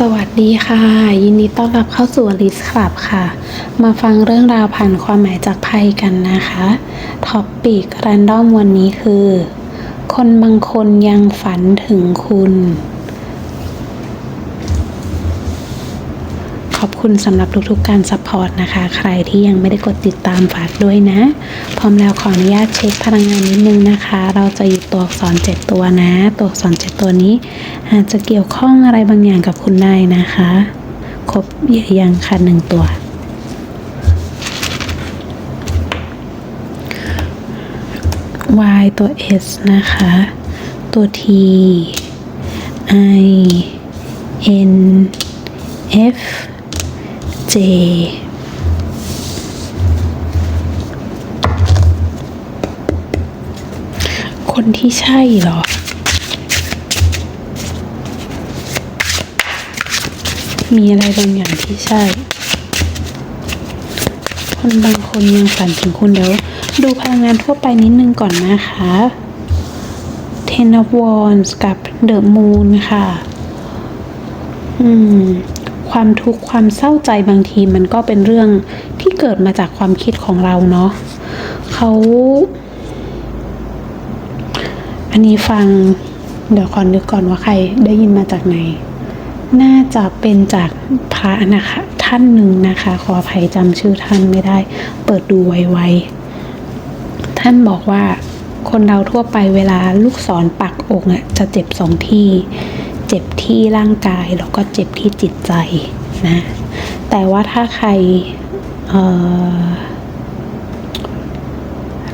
สวัสดีค่ะ ยินดีต้อนรับเข้าสู่ลิสคลับค่ะ มาฟังเรื่องราวผ่านความหมายจากไพ่กันนะคะท็อปปิกแรนดอมวันนี้คือ คนบางคนยังฝันถึงคุณ ขอบ คุณสำหรับทุกๆการซัพพอร์ตนะคะ ใครที่ยังไม่ได้กดติดตามฝากด้วยนะ พร้อมแล้วขออนุญาตเช็คพลังงานนิดนึงนะคะ เราจะหยิบตัวอักษรเจ็ดตัวนะ ตัวอักษรเจ็ดตัวนี้ อาจจะเกี่ยวข้องอะไรบางอย่างกับคุณได้นะคะ ครบหรือยังค่ะหนึ่งตัว Y ตัว S นะคะ ตัว T I N F J คนที่ใช่เหรอ มีอะไรบางอย่างที่ใช่ คนบางคนยังฝันถึงคุณเดี๋ยวดูพลังงานทั่วไปนิดนึงก่อนนะคะ Ten of Wands กับ The Moon ค่ะ อืม ความทุกข์ความเศร้าใจบางทีมันก็เป็นเรื่องที่เกิดมาจากความคิดของเราเนาะเขา อันนี้ฟัง เดี๋ยวก่อนึกก่อนว่าใครได้ยินมาจากไหน น่าจะเป็นจากพระนะคะ ท่านหนึ่งนะคะ ขออภัยจำชื่อท่านไม่ได้ เปิดดูไวๆท่านบอกว่าคนเราทั่วไปเวลาลูกศรปักอกอะจะเจ็บสองที่ จ็บที่ร่างกายแล้วก็เจ็บที่จิตใจนะ แต่ว่าถ้าใคร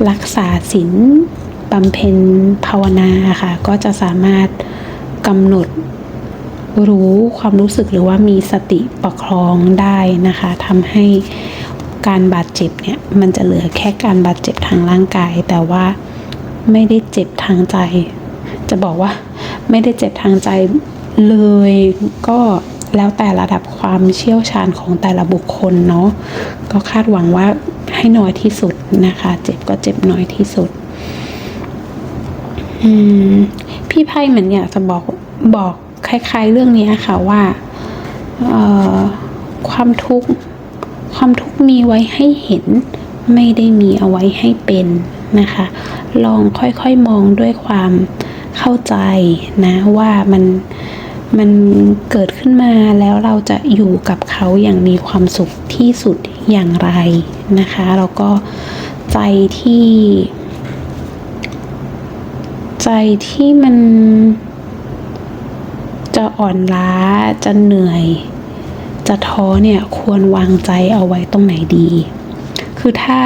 รักษาศีลบำเพ็ญภาวนาค่ะ ก็จะสามารถกำหนดรู้ความรู้สึกหรือว่ามีสติประคองได้นะคะทำให้การบาดเจ็บเนี่ย มันจะเหลือแค่การบาดเจ็บทางร่างกาย แต่ว่าไม่ได้เจ็บทางใจ จะบอกว่า ไม่ได้เจ็บทางใจ เลยก็แล้วแต่ระดับความเชี่ยวชาญของแต่ละบุคคลเนาะก็คาดหวังว่าให้น้อยที่สุดนะคะ เจ็บก็เจ็บน้อยที่สุดพี่ไพ่เหมือนอยากจะบอกบอกคล้าย ๆ เรื่องนี้ค่ะว่าความทุกข์ความทุกข์มีไว้ให้เห็น ไม่ได้มีเอาไว้ให้เป็นนะคะ ลองค่อยๆมองด้วยความเข้าใจนะว่ามัน มันเกิดขึ้นมาแล้วเราจะอยู่กับเขาอย่างมีความสุขที่สุดอย่างไรนะคะแล้วก็ใจที่ ใจที่มันจะอ่อนล้าจะเหนื่อย จะท้อเนี่ยควรวางใจเอาไว้ตรงไหนดี คือถ้า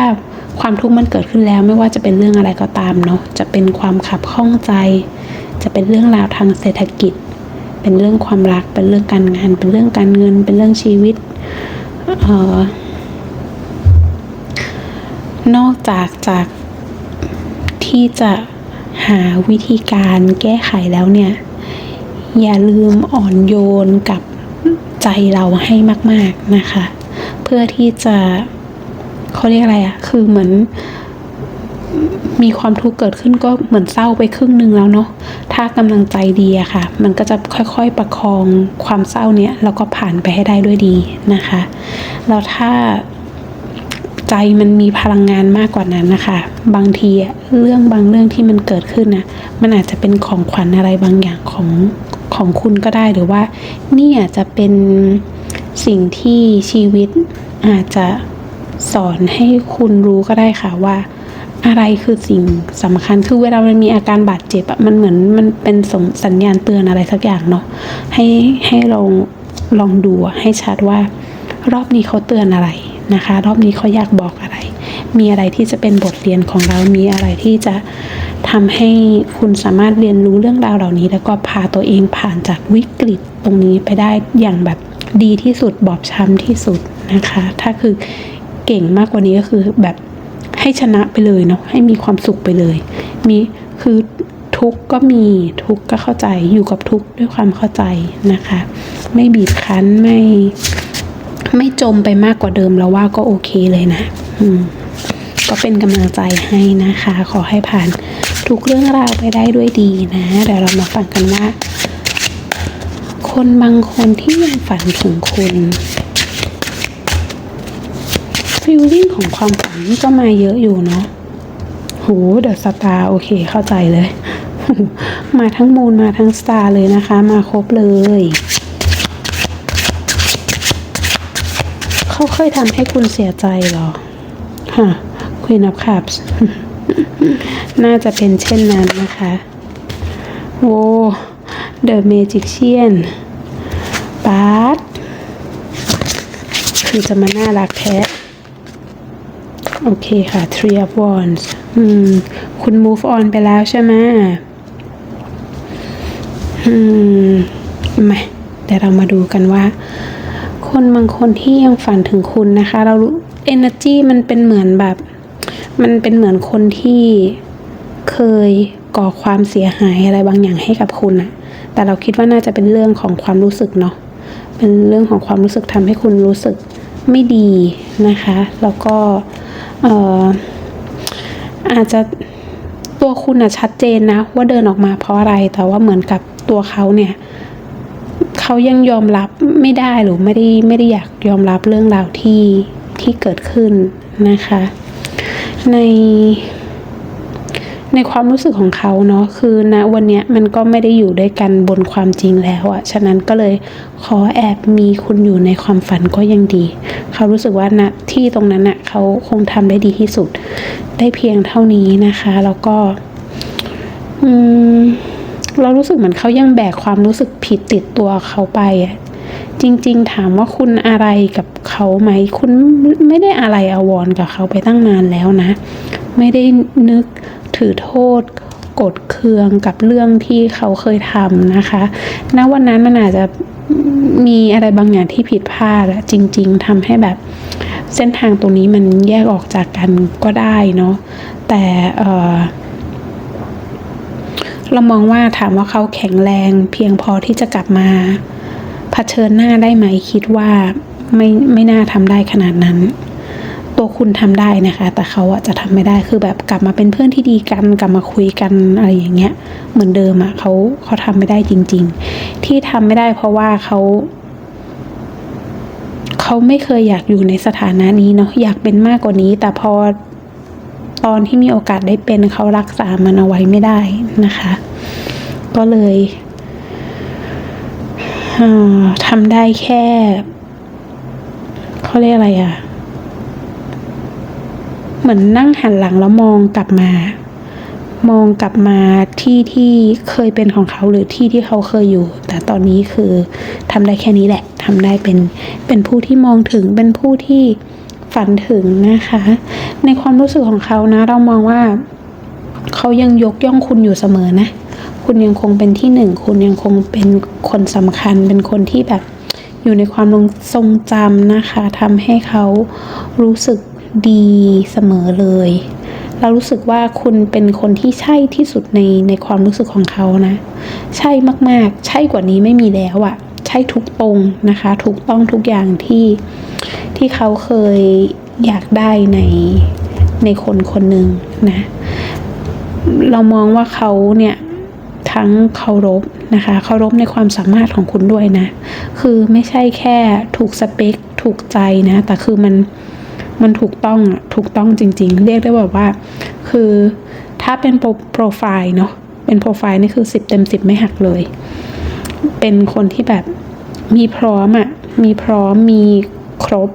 ความทุกข์มันเกิดขึ้นแล้วไม่ว่าจะเป็นเรื่องอะไรก็ตามเนาะจะเป็นความขับข้องใจ จะเป็นเรื่องราวทางเศรษฐกิจ เป็นเรื่องความรัก เป็นเรื่องการงาน เป็นเรื่องการเงิน เป็นเรื่องชีวิตออนอกจากจากที่จะหาวิธีการแก้ไขแล้วเนี่ย อย่าลืมอ่อนโยนกับใจเราให้มาก ๆนะคะ เพื่อที่จะเขาเรียกอะไรอะคือเหมือน มีความทุกข์เกิดขึ้นก็เหมือนเศร้าไปครึ่งหนึ่งแล้วเนาะ ถ้ากำลังใจดีอะค่ะ มันก็จะค่อยๆประคองความเศร้าเนี้ยแล้วก็ผ่านไปให้ได้ด้วยดีนะคะ แล้วถ้าใจมันมีพลังงานมากกว่านั้นนะคะ บางทีเรื่องบางเรื่องที่มันเกิดขึ้นนะมันอาจจะเป็นของขวัญอะไรบางอย่างของของคุณก็ได้หรือว่า นี่อาจจะเป็นสิ่งที่ชีวิตอาจจะสอนให้คุณรู้ก็ได้ค่ะว่า อะไรคือสิ่งสำคัญคือเวลามันมีอาการบาดเจ็บอะมันเหมือนมันเป็นส่งสัญญาณเตือนอะไรสักอย่างเนาะให้ให้ลองลองดูให้ชัดว่ารอบนี้เขาเตือนอะไรนะคะ รอบนี้เขาอยากบอกอะไร มีอะไรที่จะเป็นบทเรียนของเรามีอะไรที่จะทำให้คุณสามารถเรียนรู้เรื่องราวเหล่านี้ แล้วก็พาตัวเองผ่านจากวิกฤตตรงนี้ไปได้อย่างแบบดีที่สุดบอบช้ำที่สุดนะคะ ถ้าคือเก่งมากกว่านี้ก็คือแบบ ให้ชนะไปเลยเนาะให้มีความสุขไปเลย มีคือทุกก็มีทุกก็เข้าใจอยู่กับทุกด้วยความเข้าใจนะคะ ไม่บีบคั้นไม่ไม่จมไปมากกว่าเดิมแล้วว่าก็โอเคเลยนะ อืม ก็เป็นกำลังใจให้นะคะ ขอให้ผ่านทุกเรื่องราวไปได้ด้วยดีนะเดี๋ยวเรามาฟังกันว่า คนบางคนที่ยังฝันถึงคุณ ฟิลลิ่งของความฝันนี่ก็มาเยอะอยู่เนาะโหเดอะสตาร์โอเคเข้าใจเลย มาทั้งมูนมาทั้งสตาร์เลยนะคะ มาครบเลยเขาเคยทำให้คุณเสียใจหรอฮะ Queen of Cups น่าจะเป็นเช่นนั้นนะคะโวเดอ้ The Magician ปาร์ตคือจะมาน่ารักแท้ โอเคค่ะ Three of Wands อืม คุณ move on ไปแล้วใช่ไหมอืมมาเดี๋ยวเรามาดูกันว่า คนบางคนที่ยังฝันถึงคุณนะคะ เรารู้ energy มันเป็นเหมือนแบบ มันเป็นเหมือนคนที่เคยก่อความเสียหายอะไรบางอย่างให้กับคุณอะแต่เราคิดว่าน่าจะเป็นเรื่องของความรู้สึกเนาะ เป็นเรื่องของความรู้สึกทำให้คุณรู้สึกไม่ดีนะคะ แล้วก็ เอ่ออาจจะตัวคุณอะชัดเจนนะ ว่าเดินออกมาเพราะอะไรแต่ว่าเหมือนกับตัวเขาเนี่ยเขายังยอมรับไม่ได้หรือไม่ได้ไม่ได้อยากยอมรับเรื่องราวที่ที่เกิดขึ้นนะคะ ใน ในความรู้สึกของเขาเนาะคือณวันนี้มันก็ไม่ได้อยู่ด้วยกันบนความจริงแล้วอะฉะนั้นก็เลยขอแอบมีคุณอยู่ในความฝันก็ยังดี เขารู้สึกว่าณที่ตรงนั้นอะเขาคงทำได้ดีที่สุด ได้เพียงเท่านี้นะคะ แล้วก็ อืมเรารู้สึกเหมือนเขายังแบกความรู้สึกผิดติดตัวเขาไปอะจริง ๆ ถามว่าคุณอะไรกับเขาไหม คุณไม่ได้อะไรอาวรกับเขาไปตั้งนานแล้วนะ ไม่ได้นึก ถือโทษกดเคืองกับเรื่องที่เขาเคยทำนะคะ ณ วันนั้นมันอาจจะมีอะไรบางอย่างที่ผิดพลาดอะจริง ๆทำให้แบบเส้นทางตรงนี้มันแยกออกจากกันก็ได้เนาะ แต่เเรามองว่าถามว่าเขาแข็งแรงเพียงพอที่จะกลับมาเผชิญหน้าได้ไหมคิดว่าไม่ไม่น่าทำได้ขนาดนั้น ตัวคุณทำได้นะคะ แต่เขาอะจะทำไม่ได้คือแบบกลับมาเป็นเพื่อนที่ดีกัน กลับมาคุยกันอะไรอย่างเงี้ย เหมือนเดิมอะเขาเขาทำไม่ได้จริง ๆ ที่ทำไม่ได้เพราะว่าเขาเขาไม่เคยอยากอยู่ในสถานะนี้เนาะอยากเป็นมากกว่านี้ แต่พอตอนที่มีโอกาสได้เป็นเขารักษามันเอาไว้ไม่ได้นะคะ ก็เลยเทำได้แค่เขาเรียกอะไรอะ่ะ เหมือนนั่งหันหลังแล้วมองกลับมา มองกลับมาที่ที่เคยเป็นของเขาหรือที่ที่เขาเคยอยู่ แต่ตอนนี้คือทำได้แค่นี้แหละทำได้เป็นเป็นผู้ที่มองถึงเป็นผู้ที่ฝันถึงนะคะ ในความรู้สึกของเขานะ เรามองว่า เขายังยกย่องคุณอยู่เสมอนะ คุณยังคงเป็นที่หนึ่ง คุณยังคงเป็นคนสำคัญ เป็นคนที่แบบอยู่ในความทรงจำนะคะทำให้เขารู้สึก ดีเสมอเลย เรารู้สึกว่าคุณเป็นคนที่ใช่ที่สุดในในความรู้สึกของเขานะ ใช่มากๆ ใช่กว่านี้ไม่มีแล้วอะใช่ทุกตรงนะคะ ถูกต้องทุกอย่างที่ที่เขาเคยอยากได้ในในคนคนหนึ่งนะ เรามองว่าเขาเนี่ยทั้งเคารพนะคะเคารพในความสามารถของคุณด้วยนะ คือไม่ใช่แค่ถูกสเปคถูกใจนะ แต่คือมัน มันถูกต้องอะถูกต้องจริง ๆ เรียกได้แบบว่า คือถ้าเป็นโปรโปรไฟล์เนาะเป็นโปรไฟล์นี่คือสิบเต็มสิบไม่หักเลย เป็นคนที่แบบมีพร้อมอะ่ะมีพร้อมมีครบ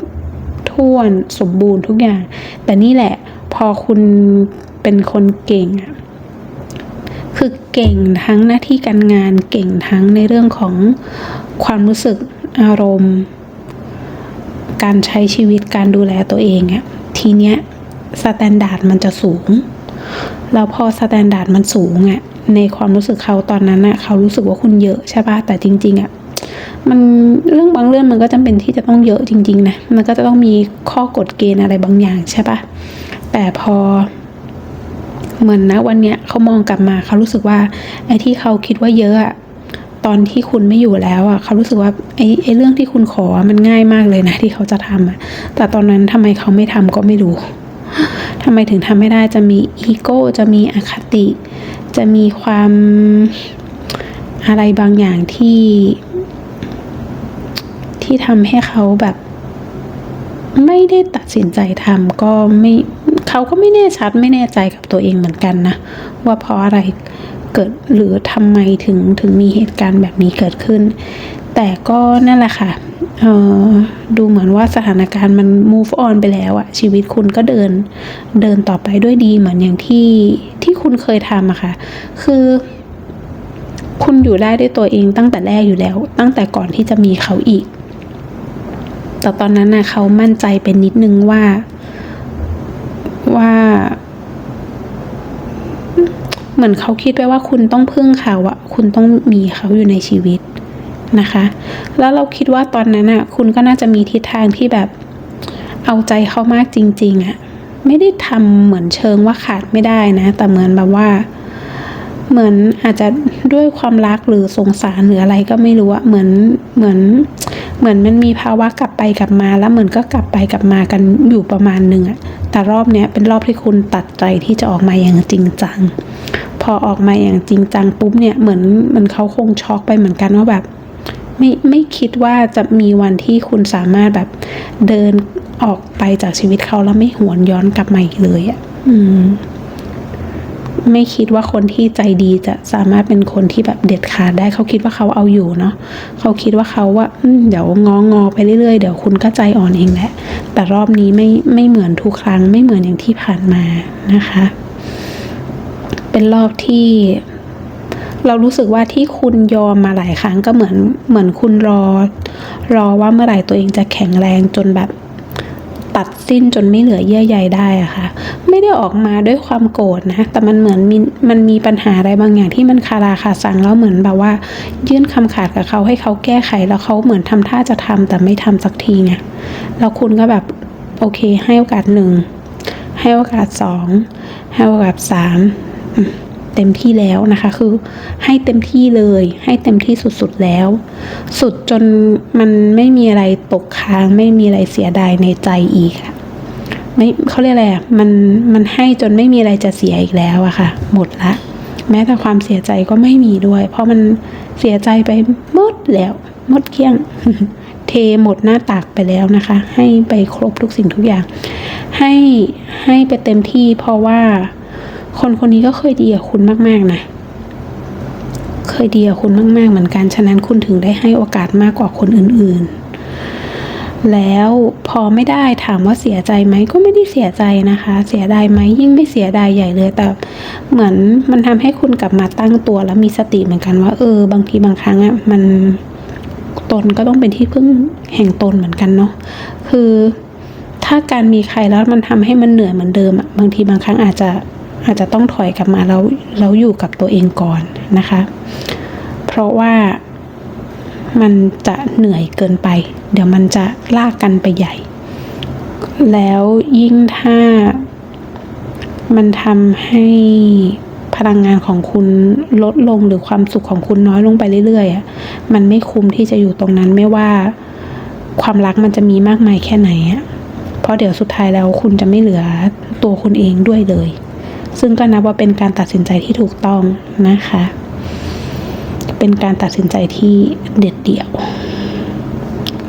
ถ้วนสมบูรณ์ทุกอย่าง แต่นี่แหละพอคุณเป็นคนเก่งอะคือเก่งทั้งหน้าที่การงานเก่งทั้งในเรื่องของความรู้สึกอารมณ์ การใช้ชีวิตการดูแลตัวเองอะทีเนี้ยสแตนดาร์ดมันจะสูง แล้วพอสแตนดาร์ดมันสูงอะในความรู้สึกเขาตอนนั้นอะเขารู้สึกว่าคุณเยอะใช่ปะแต่จริง ๆอะมันเรื่องบางเรื่องมันก็จำเป็นที่จะต้องเยอะจริง ๆ นะ มันก็จะต้องมีข้อกฎเกณฑ์อะไรบางอย่างใช่ปะแต่พอเหมือนนะวันเนี้ยเขามองกลับมาเขารู้สึกว่าไอ้ที่เขาคิดว่าเยอะอะ ตอนที่คุณไม่อยู่แล้วอะเขารู้สึกว่าไอ้ไอ้เรื่องที่คุณขอมันง่ายมากเลยนะที่เขาจะทำอะแต่ตอนนั้นทำไมเขาไม่ทำก็ไม่รู้ทำไมถึงทำไม่ได้จะมีอีโก้ จะมีอคติ จะมีความอะไรบางอย่างที่ ที่ทำให้เขาแบบ ไม่ได้ตัดสินใจทำก็ไม่เขาก็ไม่แน่ชัดไม่แน่ใจกับตัวเองเหมือนกันนะ ว่าเพราะอะไร เกิดหรือทำไมถึงถึงมีเหตุการณ์แบบนี้เกิดขึ้น แต่ก็นั่นแหละค่ะออดูเหมือนว่าสถานการณ์มัน move on ไปแล้วอะชีวิตคุณก็เดินเดินต่อไปด้วยดีเหมือนอย่างที่ที่คุณเคยทำอะค่ะ คือคุณอยู่ได้ด้วยตัวเองตั้งแต่แรกอยู่แล้ว ตั้งแต่ก่อนที่จะมีเขาอีก แต่ตอนนั้นนะเขามั่นใจเป็นนิดนึงว่าว่า เหมือนเขาคิดไปว่าคุณต้องพึ่งเขาอะคุณต้องมีเขาอยู่ในชีวิตนะคะ แล้วเราคิดว่าตอนนั้นอะคุณก็น่าจะมีทิศทางที่แบบเอาใจเขามากจริง ๆอะไม่ได้ทำเหมือนเชิงว่าขาดไม่ได้นะ แต่เหมือนแบบว่า เหมือนอาจจะด้วยความรักหรือสงสารหรืออะไรก็ไม่รู้อะเหมือนเหมือน เหมือนมันมีภาวะกลับไปกลับมาแล้วเหมือนก็กลับไปกลับมากันอยู่ประมาณหนึ่งอะแต่รอบเนี้ยเป็นรอบที่คุณตัดใจที่จะออกมาอย่างจริงจัง อออกมาอย่างจริงจังปุ๊บเนี่ยเหมือนมันเขาคงช็อกไปเหมือนกันว่าแบบไม่ไม่คิดว่าจะมีวันที่คุณสามารถแบบเดินออกไปจากชีวิตเขาแล้วไม่หวนย้อนกลับมาอีกเลยอะ่ะอืมไม่คิดว่าคนที่ใจดีจะสามารถเป็นคนที่แบบเด็ดขาดได้ เขาคิดว่าเขาเอาอยู่เนาะเขาคิดว่าเขาว่าเดี๋ยวงองอไปเรื่อยๆ เดี๋ยวคุณก็ใจอ่อนเองแหละแต่รอบนี้ไม่ไม่เหมือนทุกครั้งไม่เหมือนอย่างที่ผ่านมานะคะ เป็นรอบที่ เรารู้สึกว่าที่คุณยอมมาหลายครั้งก็เหมือนเหมือนคุณรอ รอว่าเมื่อไหร่ตัวเองจะแข็งแรงจนแบบตัดสิ้นจนไม่เหลือเยื่อใยได้อะค่ะ ไม่ได้ออกมาด้วยความโกรธนะ แต่มันเหมือนมีมันมีปัญหาอะไรบางอย่างที่มันคาราคาซังแล้วเหมือนแบบว่า ยื่นคำขาดกับเขาให้เขาแก้ไขแล้วเขาเหมือนทำท่าจะทำแต่ไม่ทำสักทีไงแล้วคุณก็แบบโอเคให้โอกาสหนึ่งให้โอกาสสองให้โอกาสสาม เต็มที่แล้วนะคะ คือให้เต็มที่เลย ให้เต็มที่สุดๆแล้ว สุดจนมันไม่มีอะไรตกค้าง ไม่มีอะไรเสียดายในใจอีกค่ะไม่เขาเรียกอะไรอะมันมันให้จนไม่มีอะไรจะเสียอีกแล้วอะค่ะ หมดละ แม้แต่ความเสียใจก็ไม่มีด้วย เพราะมันเสียใจไปหมดแล้วหมดเกลี้ยง เทหมดหน้าตักไปแล้วนะคะ ให้ไปครบทุกสิ่งทุกอย่าง ให้ให้ไปเต็มที่เพราะว่า คนคนนี้ก็เคยดีกับคุณมากๆนะ เคยดีกับคุณมาก ๆ เหมือนกัน ฉะนั้นคุณถึงได้ให้โอกาสมากกว่าคนอื่น ๆ แล้วพอไม่ได้ถามว่าเสียใจไหมก็ไม่ได้เสียใจนะคะ เสียดายไหมยิ่งไม่เสียดายใหญ่เลยแต่เหมือนมันทำให้คุณกลับมาตั้งตัวแล้วมีสติเหมือนกันว่าเออ บางทีบางครั้งอะมันตนก็ต้องเป็นที่พึ่งแห่งตนเหมือนกันเนาะคือถ้าการมีใครแล้วมันทำให้มันเหนื่อยเหมือนเดิมอะบางทีบางครั้งอาจจะ อาจจะต้องถอยกลับมาแล้วแล้วอยู่กับตัวเองก่อนนะคะ เพราะว่ามันจะเหนื่อยเกินไป เดี๋ยวมันจะลากกันไปใหญ่ แล้วยิ่งถ้ามันทำให้พลังงานของคุณลดลงหรือความสุขของคุณน้อยลงไปเรื่อยๆอะมันไม่คุ้มที่จะอยู่ตรงนั้นไม่ว่าความรักมันจะมีมากมายแค่ไหนอะเพราะเดี๋ยวสุดท้ายแล้วคุณจะไม่เหลือตัวคุณเองด้วยเลย ซึ่งก็นับว่าเป็นการตัดสินใจที่ถูกต้องนะคะ เป็นการตัดสินใจที่เด็ดเดี่ยว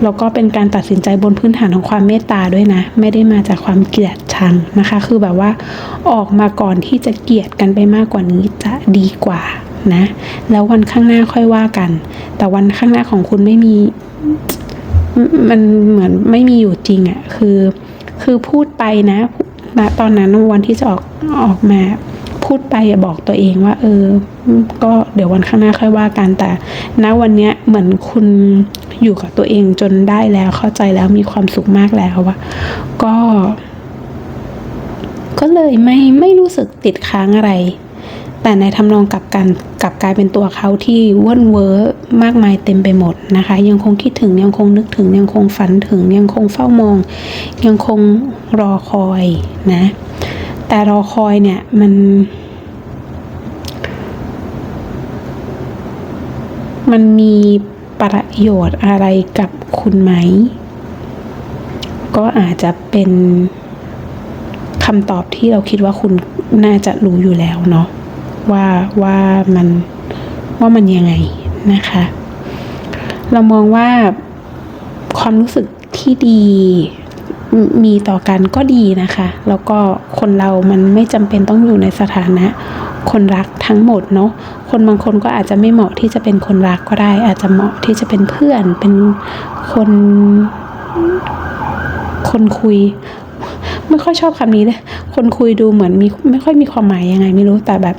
แล้วก็เป็นการตัดสินใจบนพื้นฐานของความเมตตาด้วยนะ ไม่ได้มาจากความเกลียดชังนะคะ คือแบบว่าออกมาก่อนที่จะเกลียดกันไปมากกว่านี้จะดีกว่านะ แล้ววันข้างหน้าค่อยว่ากัน แต่วันข้างหน้าของคุณไม่มี มันเหมือนไม่มีอยู่จริงอะ่ะคือ คือพูดไปนะ ณตอนนั้นวันที่จะออกออกมาพูดไปบอกตัวเองว่า เออ ก็เดี๋ยววันข้างหน้าค่อยว่ากันแต่ณวันเนี้ยเหมือนคุณอยู่กับตัวเองจนได้แล้วเข้าใจแล้วมีความสุขมากแล้วอะก็ ก็เลยไม่ไม่รู้สึกติดค้างอะไร แต่ในทำนองกับกันกลับกลายเป็นตัวเขาที่ว่นเวอร์มากมายเต็มไปหมดนะคะ ยังคงคิดถึงยังคงนึกถึงยังคงฝันถึง ยังคงเฝ้ามอง ยังคงรอคอยนะ แต่รอคอยเนี่ยมันมันมีประโยชน์อะไรกับคุณไหม ก็อาจจะเป็นคำตอบที่เราคิดว่าคุณน่าจะรู้อยู่แล้วเนาะ ว่าว่ามันว่ามันยังไงนะคะ เรามองว่าความรู้สึกที่ดีมีต่อกันก็ดีนะคะ แล้วก็คนเรามันไม่จำเป็นต้องอยู่ในสถานะ คนรักทั้งหมดเนาะคนบางคนก็อาจจะไม่เหมาะที่จะเป็นคนรักก็ได้ อาจจะเหมาะที่จะเป็นเพื่อน เป็นคนคนคุย ไม่ค่อยชอบคำนี้เลยคนคุยดูเหมือนมีไม่ค่อยมีความหมายยังไงไม่รู้แต่แบบ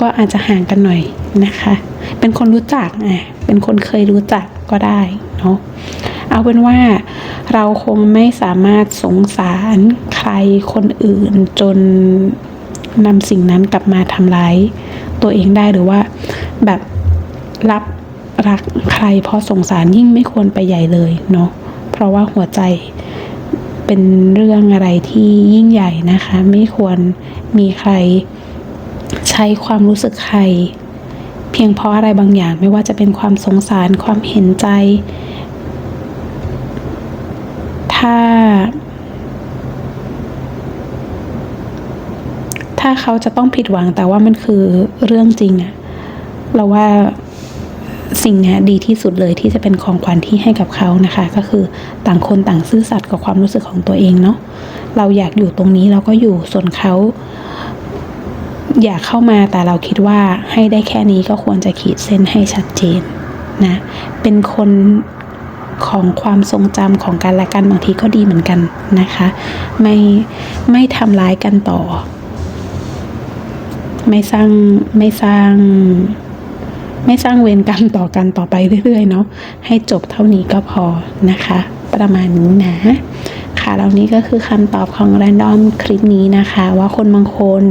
ก็อาจจะห่างกันหน่อยนะคะ เป็นคนรู้จักอะเป็นคนเคยรู้จักก็ได้เนาะเอาเป็นว่าเราคงไม่สามารถสงสารใครคนอื่นจนนำสิ่งนั้นกลับมาทำร้ายตัวเองได้หรือว่าแบบรับรักใครเพราะสงสารยิ่งไม่ควรไปใหญ่เลยเนาะเพราะว่าหัวใจเป็นเรื่องอะไรที่ยิ่งใหญ่นะคะ ไม่ควรมีใคร ใช้ความรู้สึกใคร เพียงเพราะอะไรบางอย่างไม่ว่าจะเป็นความสงสารความเห็นใจ ถ้า ถ้าเขาจะต้องผิดหวังแต่ว่ามันคือเรื่องจริงอะเราว่าสิ่งเนี้ยดีที่สุดเลยที่จะเป็นของขวัญที่ให้กับเขานะคะ ก็คือต่างคนต่างซื่อสัตย์กับความรู้สึกของตัวเองเนาะเราอยากอยู่ตรงนี้เราก็อยู่ส่วนเขา อยากเข้ามาแต่เราคิดว่าให้ได้แค่นี้ก็ควรจะขีดเส้นให้ชัดเจนนะ เป็นคนของความทรงจำของกันและกันบางทีก็ดีเหมือนกันนะคะ ไม่ไม่ทำร้ายกันต่อ ไม่สร้างไม่สร้าง สร้างเวรกรรมต่อกันต่อไปเรื่อยๆเนาะให้จบเท่านี้ก็พอนะคะ ประมาณนี้นะค่ะแล้วนี้ก็คือคำตอบของ r รนดอมคลิปนี้นะคะ ว่าคนบางคน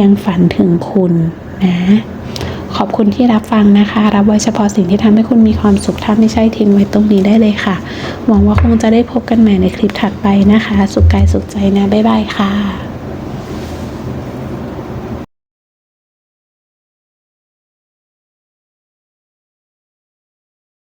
ยังฝันถึงคุณนะขอบคุณที่รับฟังนะคะ รับไว้เฉพาะสิ่งที่ทำให้คุณมีความสุขถ้าไม่ใช่ทิ้งไว้ตรงนี้ได้เลยค่ะ หวังว่าคงจะได้พบกันใหม่ในคลิปถัดไปนะคะ สุขกายสุขใจนะ บ๊ายบายค่ะ